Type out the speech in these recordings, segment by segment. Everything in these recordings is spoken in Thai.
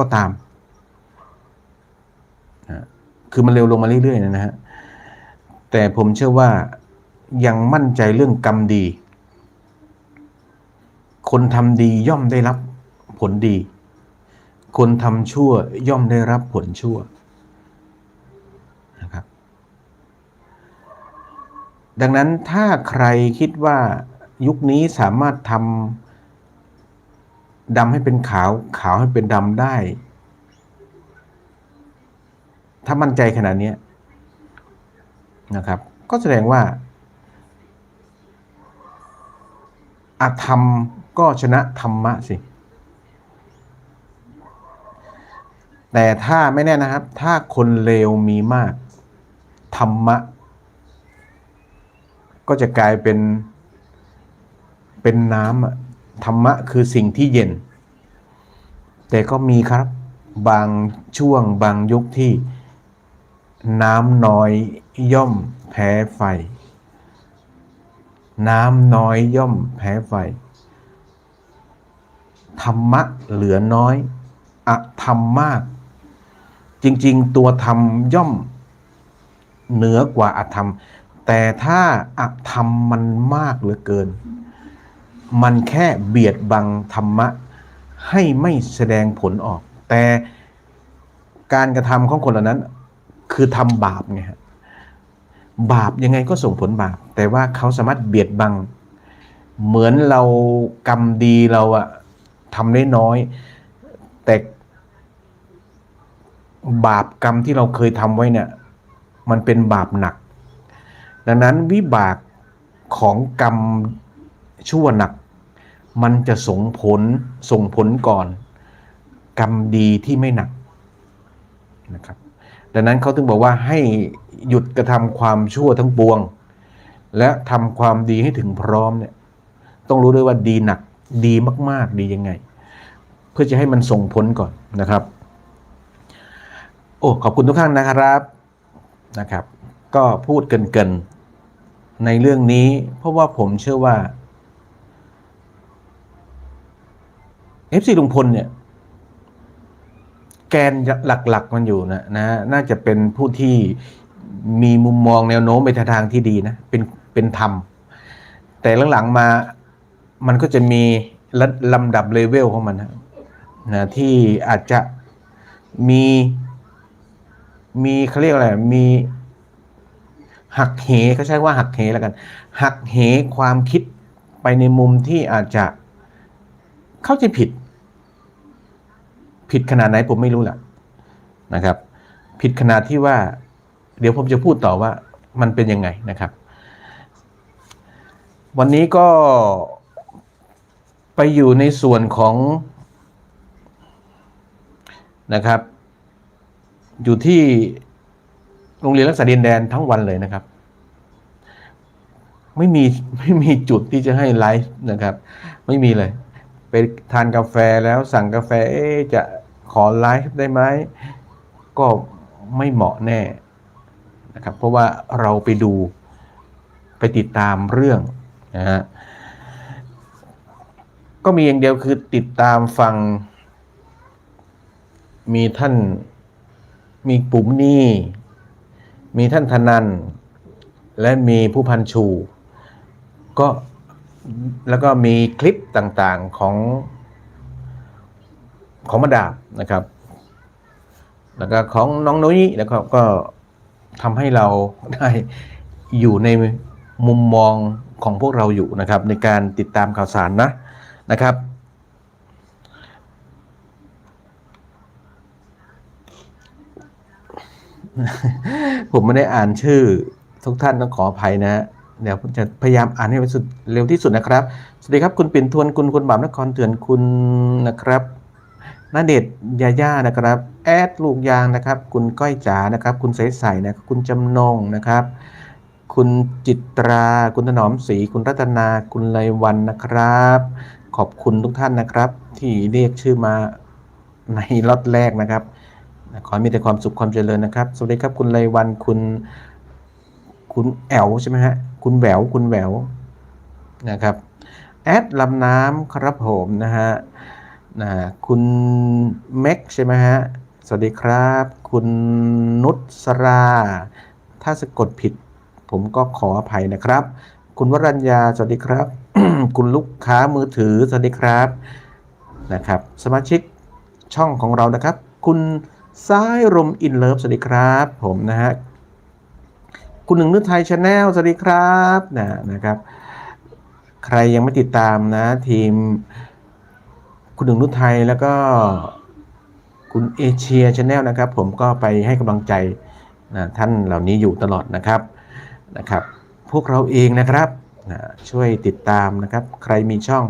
ก็ตาม คือมันเร็วลงมาเรื่อยๆนะฮะ แต่ผมเชื่อว่ายังมั่นใจเรื่องกรรมดี คนทำดีย่อมได้รับผลดี คนทำชั่วย่อมได้รับผลชั่วนะครับ ดังนั้นถ้าใครคิดว่ายุคนี้สามารถทำ ดำให้เป็นขาว ขาวให้เป็นดำได้ ถ้ามั่นใจขนาดนี้นะครับ ก็แสดงว่าอาธรรมก็ชนะธรรมะสิ แต่ถ้าไม่แน่นะครับ ถ้าคนเลวมีมาก ธรรมะ ก็จะกลายเป็นเป็นน้ำธรรมะคือสิ่งที่เย็น แต่ก็มีครับบางช่วงบางยุคที่น้ำน้อยย่อมแพ้ไฟ น้ำน้อยย่อมแพ้ไฟ ธรรมะเหลือน้อยอะธรรมมาก จริง ๆ ตัวธรรมย่อมเหนือกว่าอธรรม แต่ถ้าอธรรมมันมากเหลือเกิน มันแค่เบียดบังธรรมะ ให้ไม่แสดงผลออก แต่การกระทำของคนเหล่านั้น คือทำบาปไงฮะบาปยังไงก็ส่งผลบาป แต่ว่าเขาสามารถเบียดบัง เหมือนเรากรรมดีเราอะทำได้น้อย แต่บาปกรรมที่เราเคยทำไว้เนี่ย มันเป็นบาปหนัก ดังนั้นวิบากของกรรมชั่วหนัก มันจะส่งผลส่งผลก่อน กรรมดีที่ไม่หนักนะครับ ดังนั้นเขาถึงบอกว่าให้หยุดกระทำความชั่วทั้งปวง และทำความดีให้ถึงพร้อมเนี่ยต้องรู้ด้วยว่าดีหนักดีมาก ๆ ดียังไง เพื่อจะให้มันส่งผลก่อนนะครับ โอ้ขอบคุณทุกท่านนะครับนะครับ ก็พูดเกินๆในเรื่องนี้ เพราะว่าผมเชื่อว่า FC ลุงพลเนี่ย แกนหลัก ๆ มันอยู่นะนะน่าจะเป็นผู้ที่มีมุมมองแนวโน้มไปทางที่ดีนะ เป็นเป็นธรรม แต่หลังๆมามันก็จะมีระลำดับเลเวลของมันนะนะที่อาจจะมีมีเขาเรียกอะไร มีหักเหเขาใช้ว่าหักเหแล้วกัน หักเหความคิดไปในมุมที่อาจจะเข้าใจผิด ผิดขนาดไหนผมไม่รู้แหละนะครับ ผิดขนาดที่ว่า เดี๋ยวผมจะพูดต่อว่ามันเป็นยังไงนะครับ วันนี้ก็ไปอยู่ในส่วนของนะครับ อยู่ที่โรงเรียนรักษาดินแดนทั้งวันเลยนะครับ ไม่มีไม่มีจุดที่จะให้ไลฟ์นะครับ ไม่มีเลย ไปทานกาแฟแล้วสั่งกาแฟจะ ขอไลฟ์ได้ไหมก็ไม่เหมาะแน่นะครับเพราะว่าเราไปดูไปติดตามเรื่องนะฮะก็มีอย่างเดียวคือติดตามฟัง มีท่านมีปุ๋มนี่มีท่านธนัน และมีผู้พันชู ก็แล้วก็มีคลิปต่างๆของ ของมาดาบนะครับ แล้วก็ของน้องนุ้ยแล้วก็ก็ทำให้เราได้อยู่ในมุมมองของพวกเราอยู่นะครับ ในการติดตามข่าวสารนะนะครับ ผมไม่ได้อ่านชื่อทุกท่านต้องขออภัยนะเดี๋ยวผมจะพยายามอ่านให้สุดเร็วที่สุดนะครับ สวัสดีครับ คุณปิ่นทวนคุณคุณบ่าวนครเถื่อนคุณนะครับ นาเดชยาย่านะครับ แอดลูกยางนะครับ คุณก้อยจ๋านะครับ คุณใสใสนะคุณจำนงนะครับ คุณจิตรา คุณถนอมศรีคุณรัตนา คุณไลวันนะครับ ขอบคุณทุกท่านนะครับ ที่เรียกชื่อมาในล็อตแรกนะครับ ขอมีแต่ความสุขความเจริญนะครับ สวัสดีครับคุณไลวันคุณ คุณแอลใช่ไหมฮะคุณแหววคุณแหววนะครับแอดลำน้ำครับผมนะฮะ นะคุณเม็กใช่ไหมฮะ สวัสดีครับ คุณนุชสรา ถ้าสะกดผิด ผมก็ขออภัยนะครับ คุณวรัญญา สวัสดีครับ คุณลูกค้ามือถือ สวัสดีครับ นะครับ สมาชิกช่องของเรานะครับ คุณซ้ายรมอินเลิฟ สวัสดีครับ ผมนะฮะ คุณหนึ่งนึกไทยชาแนล สวัสดีครับ นะนะครับ ใครยังไม่ติดตามนะทีม คุณหนึ่งนุชไทยแล้วก็คุณเอเชียชาแนลนะครับ ผมก็ไปให้กำลังใจนะท่านเหล่านี้อยู่ตลอดนะครับนะครับ พวกเราเองนะครับนะช่วยติดตามนะครับ ใครมีช่อง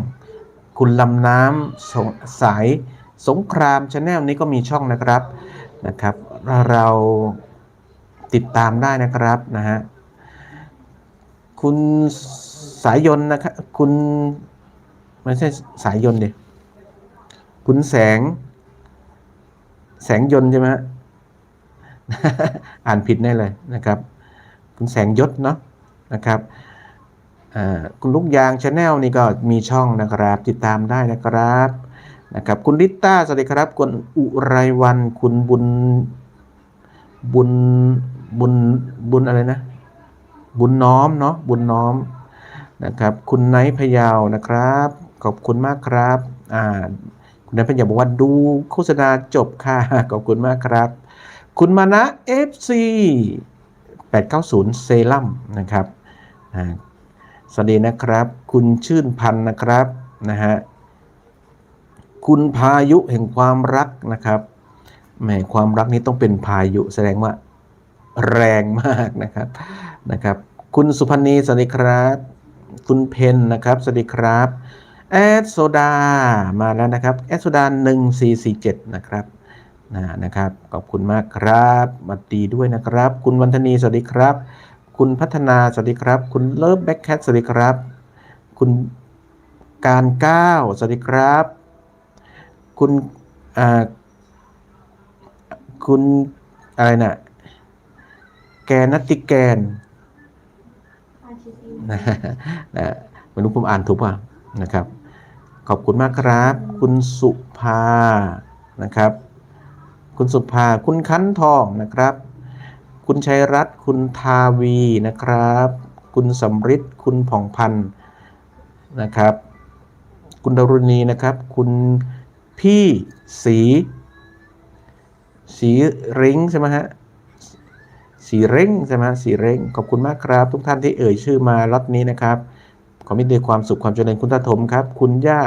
คุณลำน้ำสสายสงครามชาแนลนี้ก็มีช่องนะครับนะครับ เราติดตามได้นะครับนะฮะคุณสายยนนะครับคุณไม่ใช่สายยนต์ดิ คุณแสง แสงยนต์ใช่ไหมฮะอ่านผิดแน่เลยนะครับ คุณแสงยศเนาะนะครับอ่าคุณลูกยางชาแนลนี่ก็มีช่องนะครับ ติดตามได้นะครับนะครับ คุณลิต้าสวัสดีครับ คุณอุไรวัน คุณบุญบุญบุญบุญอะไรนะ บุญน้อมเนาะบุญน้อมนะครับ คุณไนท์พยาวนะครับ ขอบคุณมากครับอ่า คุณนันพัญญาบอกว่าดูโฆษณาจบค่ะ ขอบคุณมากครับ คุณมานะ FC 890 เซรั่มนะครับสวัสดีนะครับ คุณชื่นพันนะครับนะฮะคุณพายุแห่งความรักนะครับแหมความรักนี้ต้องเป็นพายุแสดงว่าแรงมากนะครับนะครับ คุณสุพันธ์นีสวัสดีครับ คุณเพนนะครับสวัสดีครับ แอดโซดามาแล้วนะครับแอดโซดา1447 นะครับนะนะครับขอบคุณมากครับมาดีด้วยนะครับ คุณวันธนีสวัสดีครับ คุณพัฒนาสวัสดีครับ คุณเลิฟแบ็คแคทสวัสดีครับ คุณการก้าวสวัสดีครับ คุณอ่าคุณอะไรนะ่ะแกนัตติแกนนะนะไม่รู้ผมอ่านถูกป่ะนะครับ ขอบคุณมากครับ คุณสุภานะครับ คุณสุภาคุณคั้นทองนะครับ คุณชัยรัตน์คุณทาวีนะครับ คุณสำริดคุณผ่องพันธ์นะครับ คุณดารุณีนะครับ คุณพี่สีสีริ้งใช่ไหมฮะสีเร่งใช่ไหมสีเร่งขอบคุณมากครับ ทุกท่านที่เอ่ยชื่อมาล็อตนี้นะครับข อมิตรด้วยความสุขความเจริญคุณตาถมครับ คุณย่า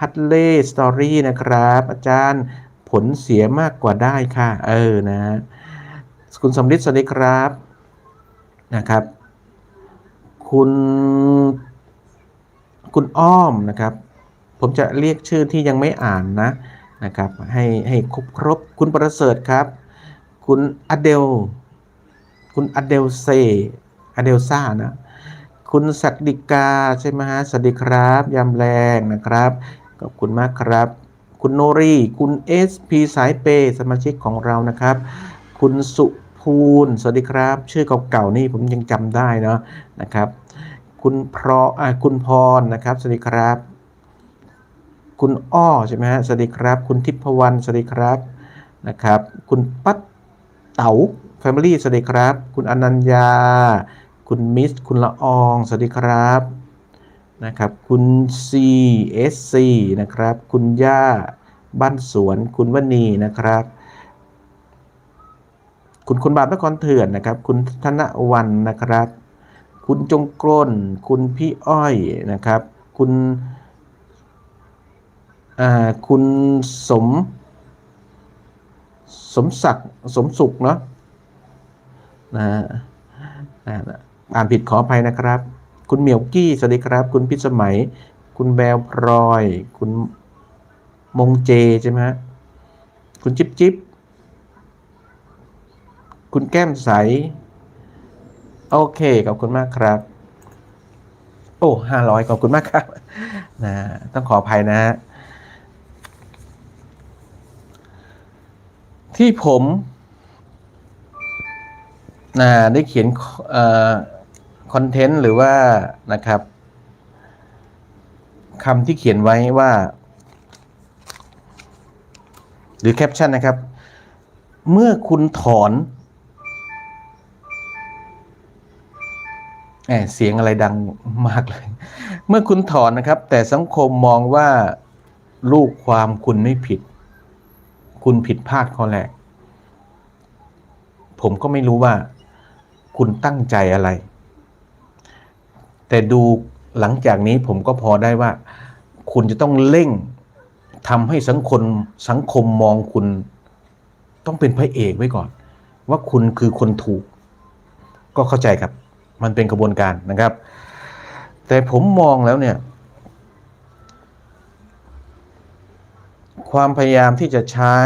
ฮัตเล่สตอรี่นะครับ อาจารย์ผลเสียมากกว่าได้ค่ะ เออนะคุณสมฤทธิ์สวัสดีครับนะครับ คุณคุณอ้อมนะครับ ผมจะเรียกชื่อที่ยังไม่อ่านนะนะครับ ให้ให้ครบครบคุณประเสริฐครับ คุณอเดล คุณอเดลเซอเดลซ่านะ คุณสักดิกาใช่ไหมฮะสวัสดีครับยามแรงนะครับขอบคุณมากครับ คุณโนรีคุณเอสพีสายเปย์สมาชิกของเรานะครับ คุณสุภูลสวัสดีครับ ชื่อเก่าๆนี่ผมยังจำได้เนาะนะครับ คุณพรอ่าคุณพรนะครับสวัสดีครับ คุณอ้อใช่ไหมฮะสวัสดีครับ คุณทิพวรรณสวัสดีครับนะครับ คุณปัตเต๋า Family สวัสดีครับ คุณอนัญญา คุณมิส คุณละออง สวัสดีครับ นะครับ คุณ CSC นะครับ คุณย่า บ้านสวน คุณวณีนะครับ คุณคนบาปนครเถื่อนนะครับ คุณธนวันนะครับ คุณจงกรนคุณพี่อ้อยนะครับ คุณอ่าคุณสม สมศักดิ์ สมสุขเนาะนะนะ อ่านผิดขออภัยนะครับ คุณเหมียวกี้สวัสดีครับ คุณพิสมัย คุณแววพลอย คุณมงเจใช่ไหมฮะคุณจิ๊บจิ๊บคุณแก้มใส โอเค ขอบคุณมากครับ โอ้ห้าร้อยขอบคุณมากครับนะต้องขออภัยนะฮะที่ผมนะได้เขียน คอนเทนต์หรือว่านะครับคำที่เขียนไว้ว่า หรือแคปชั่นนะครับ เมื่อคุณถอนแหมเสียงอะไรดังมากเลย เมื่อคุณถอนนะครับ แต่สังคมมองว่าลูกความคุณไม่ผิด คุณผิดพลาดข้อแรก ผมก็ไม่รู้ว่า คุณตั้งใจอะไร แต่ดูหลังจากนี้ผมก็พอได้ว่า คุณจะต้องเร่งทำให้สังคมสังคมมองคุณ ต้องเป็นพระเอกไว้ก่อน ว่าคุณคือคนถูก ก็เข้าใจครับ มันเป็นกระบวนการนะครับ แต่ผมมองแล้วเนี่ย ความพยายามที่จะใช้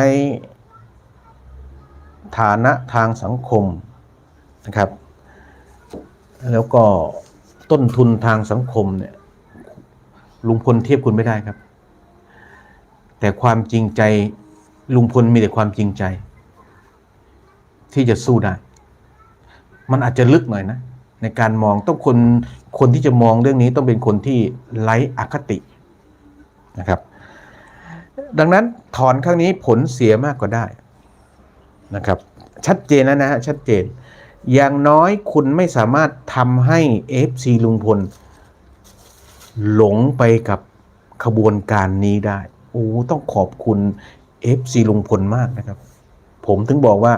ฐานะทางสังคมนะครับ แล้วก็ ต้นทุนทางสังคมเนี่ยลุงพลเทียบคุณไม่ได้ครับ แต่ความจริงใจลุงพลมีแต่ความจริงใจ ที่จะสู้ได้ มันอาจจะลึกหน่อยนะ ในการมองต้องคนคนที่จะมองเรื่องนี้ต้องเป็นคนที่ไร้อคตินะครับ ดังนั้นถอนครั้งนี้ผลเสียมากกว่าได้นะครับ ชัดเจนแล้วนะฮะชัดเจน อย่างน้อยคุณไม่สามารถทำให้ FC ลุงพล หลงไปกับขบวนการนี้ได้ โอ้ ต้องขอบคุณ FC ลุงพลมากนะครับ ผมถึงบอกว่า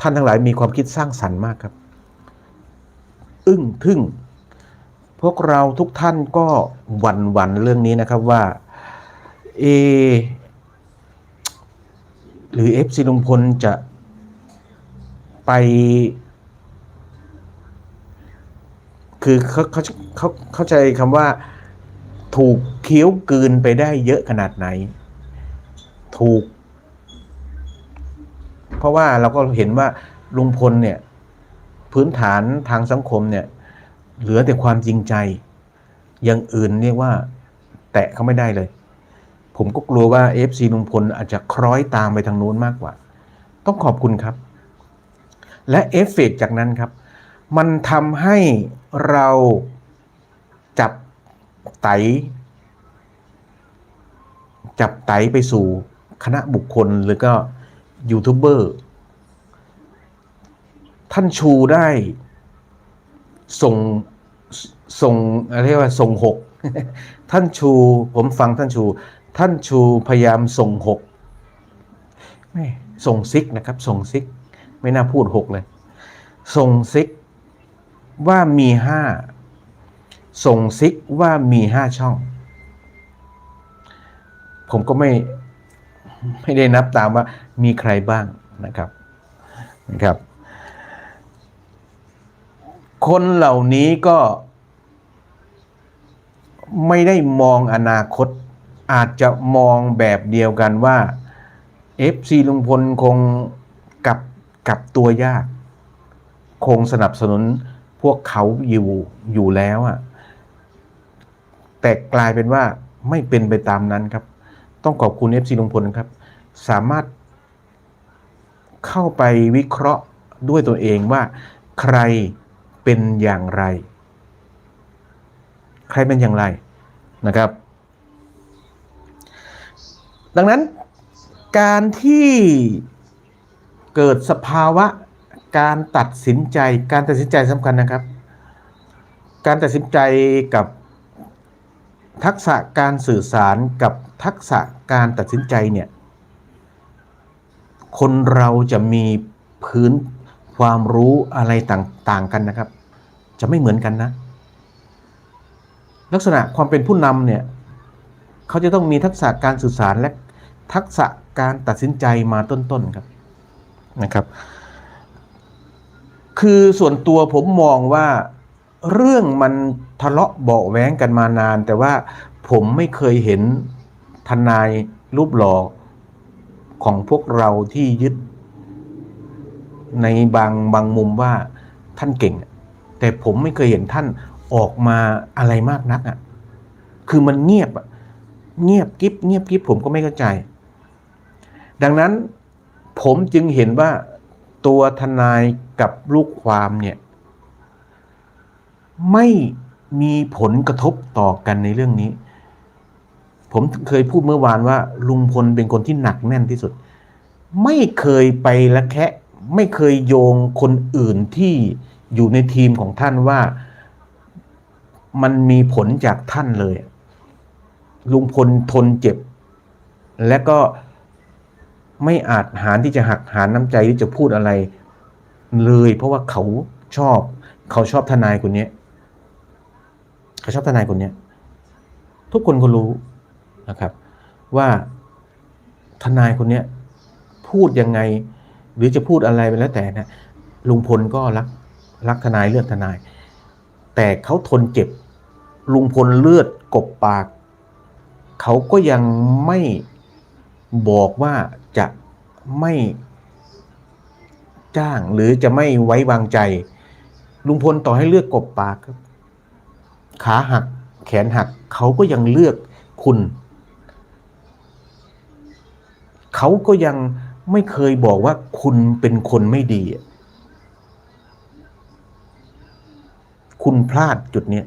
ท่านทั้งหลายมีความคิดสร้างสรรค์มากครับ อึ้งทึ่ง พวกเราทุกท่านก็หวั่นหวันเรื่องนี้นะครับว่า เอ หรือ FC ลุงพลจะไป คือเขาเขาเขาเข้าใจคำว่า ถูกเคี้ยวกลืนไปได้เยอะขนาดไหน ถูก เพราะว่าเราก็เห็นว่าลุงพลเนี่ย พื้นฐานทางสังคมเนี่ย เหลือแต่ความจริงใจ อย่างอื่นเรียกว่า แตะเขาไม่ได้เลย ผมก็กลัวว่า FC ลุงพลอาจจะคล้อยตามไปทางนู้นมากกว่า ต้องขอบคุณครับ และเอฟเฟกต์จากนั้นครับ มันทำให้เราจับไต จับไตไปสู่คณะบุคคลหรือก็ยูทูบเบอร์ท่านชูได้ ส่งส่งอะไรเรียกว่าส่งหกท่านชูผมฟังท่านชู ท่านชูพยายามส่งหกไม่ส่งซิกนะครับ ส่งซิก ไม่น่าพูดหกเลย ส่งซิก ว่ามีห้าส่งซิกว่ามีห้าช่อง ผมก็ไม่ไม่ได้นับตามว่ามีใครบ้างนะครับนะครับ คนเหล่านี้ก็ไม่ได้มองอนาคต อาจจะมองแบบเดียวกันว่า FC ลุงพลคงกับกับตัวยาก คงสนับสนุน พวกเขาอยู่อยู่แล้วอะแต่กลายเป็นว่าไม่เป็นไปตามนั้นครับ ต้องขอบคุณ FC ลุงพลครับ สามารถเข้าไปวิเคราะห์ด้วยตัวเองว่า ใครเป็นอย่างไร ใครเป็นอย่างไรนะครับ ดังนั้นการที่เกิดสภาวะ การตัดสินใจการตัดสินใจสำคัญนะครับ การตัดสินใจกับทักษะการสื่อสารกับทักษะการตัดสินใจเนี่ยคนเราจะมีพื้นความรู้อะไรต่าง ๆ กันนะครับ จะไม่เหมือนกันนะ ลักษณะความเป็นผู้นำเนี่ยเขาจะต้องมีทักษะการสื่อสารและทักษะการตัดสินใจมาต้น ๆ ครับนะครับ คือส่วนตัวผมมองว่าเรื่องมันทะเลาะเบาะแว้งกันมานาน แต่ว่าผมไม่เคยเห็นทนายรูปหล่อของพวกเราที่ยึด ในบางบางมุมว่าท่านเก่ง แต่ผมไม่เคยเห็นท่านออกมาอะไรมากนักอะคือมันเงียบเงียบกิฟเงียบกิฟผมก็ไม่เข้าใจ ดังนั้นผมจึงเห็นว่า ตัวทนายกับลูกความเนี่ย ไม่มีผลกระทบต่อกันในเรื่องนี้ ผมเคยพูดเมื่อวานว่า ลุงพลเป็นคนที่หนักแน่นที่สุด ไม่เคยไปละแคะไม่เคยโยงคนอื่นที่อยู่ในทีมของท่านว่ามันมีผลจากท่านเลย ลุงพลทนเจ็บ และก็ ไม่อาจหารที่จะหักหารน้ำใจที่จะพูดอะไร เลย เพราะว่าเขาชอบ เขาชอบทนายคนเนี้ยเขาชอบทนายคนเนี้ยทุกคนก็รู้นะครับ ว่าทนายคนเนี้ยพูดยังไง หรือจะพูดอะไรไปแล้วแต่นะลุงพลก็รักรักทนายเลือดทนาย แต่เขาทนเจ็บลุงพลเลือดกบปาก เขาก็ยังไม่ บอกว่าจะไม่จ้างหรือจะไม่ไว้วางใจ ลุงพลต่อให้เลือกกบปากครับขาหักแขนหักเขาก็ยังเลือกคุณ เขาก็ยังไม่เคยบอกว่าคุณเป็นคนไม่ดี คุณพลาดจุดนี้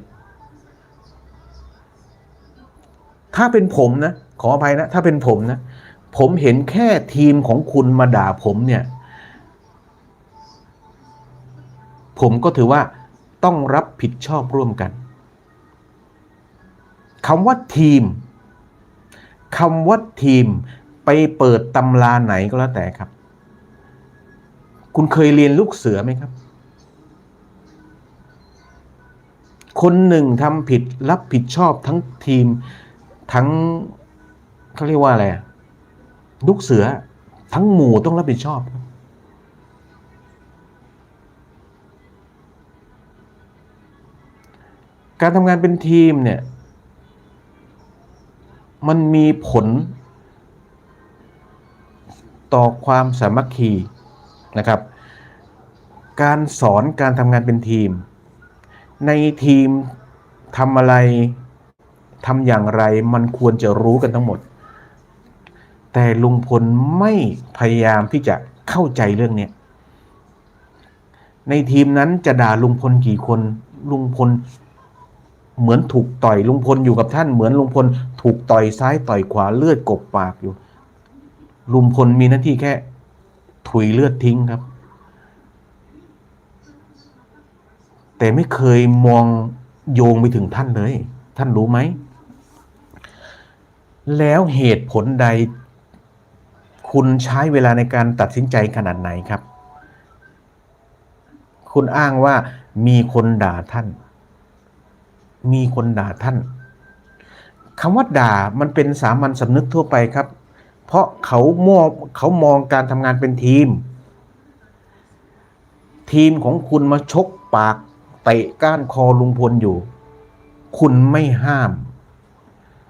ถ้าเป็นผมนะ ขออภัยนะ ถ้าเป็นผมนะ ผมเห็นแค่ทีมของคุณมาด่าผมเนี่ย ผมก็ถือว่าต้องรับผิดชอบร่วมกันคำว่าทีมคำว่าทีมไปเปิดตำราไหนก็แล้วแต่ครับ คุณเคยเรียนลูกเสือไหมครับ คนหนึ่งทำผิดรับผิดชอบทั้งทีมทั้งเขาเรียกว่าอะไรอะ ลูกเสือทั้งหมู่ต้องรับผิดชอบ การทำงานเป็นทีมเนี่ย มันมีผล ต่อความสามัคคีนะครับ การสอนการทำงานเป็นทีม ในทีมทำอะไรทำอย่างไรมันควรจะรู้กันทั้งหมด แต่ลุงพลไม่พยายามที่จะเข้าใจเรื่องนี้ในทีมนั้นจะด่าลุงพลกี่คน ลุงพลเหมือนถูกต่อยลุงพลอยู่กับท่าน เหมือนลุงพลถูกต่อยซ้ายต่อยขวาเลือดกบปากอยู่ ลุงพลมีหน้าที่แค่ถุยเลือดทิ้งครับ แต่ไม่เคยมองโยงไปถึงท่านเลย ท่านรู้ไหม แล้วเหตุผลใด คุณใช้เวลาในการตัดสินใจขนาดไหนครับ คุณอ้างว่ามีคนด่าท่าน มีคนด่าท่านคำว่าด่ามันเป็นสามัญสำนึกทั่วไปครับ เพราะเขามองเขามองการทำงานเป็นทีม ทีมของคุณมาชกปากเตะก้านคอลุงพลอยู่ คุณไม่ห้าม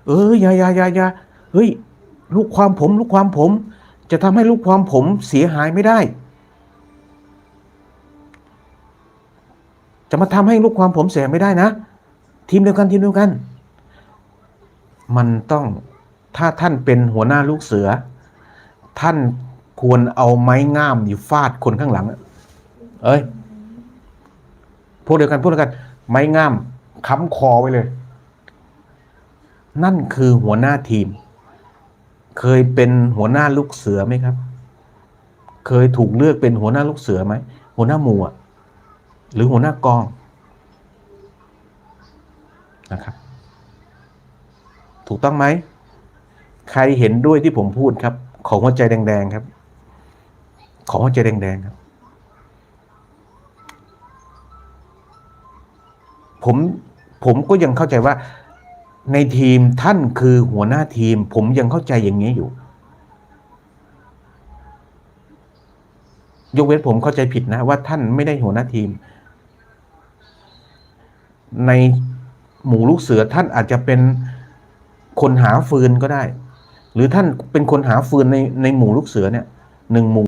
เอออย่าอย่าอย่าอย่าเฮ้ยลูกความผม ลูกความผม จะทำให้ลูกความผมเสียหายไม่ได้ จะมาทำให้ลูกความผมเสียไม่ได้นะ ทีมเดียวกันทีมเดียวกัน มันต้องถ้าท่านเป็นหัวหน้าลูกเสือ ท่านควรเอาไม้ง่ามอยู่ฟาดคนข้างหลังอะเอ้ย พวกเดียวกันพวกเดียวกัน ไม้ง่ามค้ำคอไว้เลย นั่นคือหัวหน้าทีม เคยเป็นหัวหน้าลูกเสือไหมครับ เคยถูกเลือกเป็นหัวหน้าลูกเสือไหม หัวหน้าหมู่หรือหัวหน้ากองนะครับ ถูกต้องไหม ใครเห็นด้วยที่ผมพูดครับ ของหัวใจแดง ๆ ครับ ของหัวใจแดง ๆ ครับ ผมผมก็ยังเข้าใจว่า ในทีมท่านคือหัวหน้าทีม ผมยังเข้าใจอย่างนี้อยู่ ยกเว้นผมเข้าใจผิดนะ ว่าท่านไม่ได้หัวหน้าทีม ในหมู่ลูกเสือท่านอาจจะเป็นคนหาฟืนก็ได้ หรือท่านเป็นคนหาฟืนในในหมู่ลูกเสือเนี่ยหนึ่งหมู่